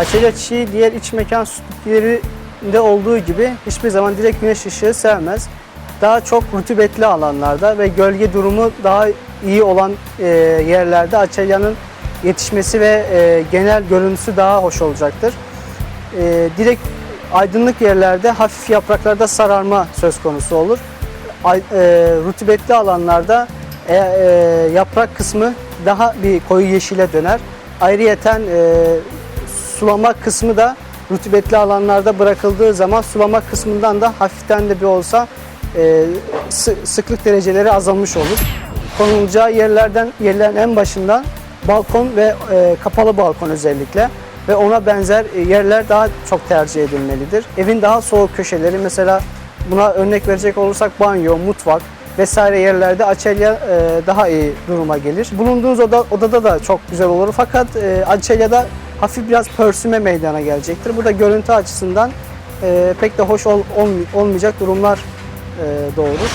Açelya çiçeği diğer iç mekan sütlüklerinde olduğu gibi hiçbir zaman direkt güneş ışığı sevmez. Daha çok rutubetli alanlarda ve gölge durumu daha iyi olan e, yerlerde açelyanın yetişmesi ve e, genel görüntüsü daha hoş olacaktır. E, direkt aydınlık yerlerde hafif yapraklarda sararma söz konusu olur. Ay, e, rutubetli alanlarda e, e, yaprak kısmı daha bir koyu yeşile döner. Ayrıyeten e, sulama kısmı da rutubetli alanlarda bırakıldığı zaman sulama kısmından da hafiften de bir olsa e, sı- sıklık dereceleri azalmış olur. Konulacağı yerlerden yerlerin en başından balkon ve e, kapalı balkon özellikle ve ona benzer e, yerler daha çok tercih edilmelidir. Evin daha soğuk köşeleri mesela buna örnek verecek olursak banyo, mutfak vesaire yerlerde açelya e, daha iyi duruma gelir. Bulunduğunuz oda, odada da çok güzel olur fakat e, açelyada hafif biraz pörsüme meydana gelecektir. Bu da görüntü açısından e, pek de hoş ol- olmay- olmayacak durumlar e, doğurur.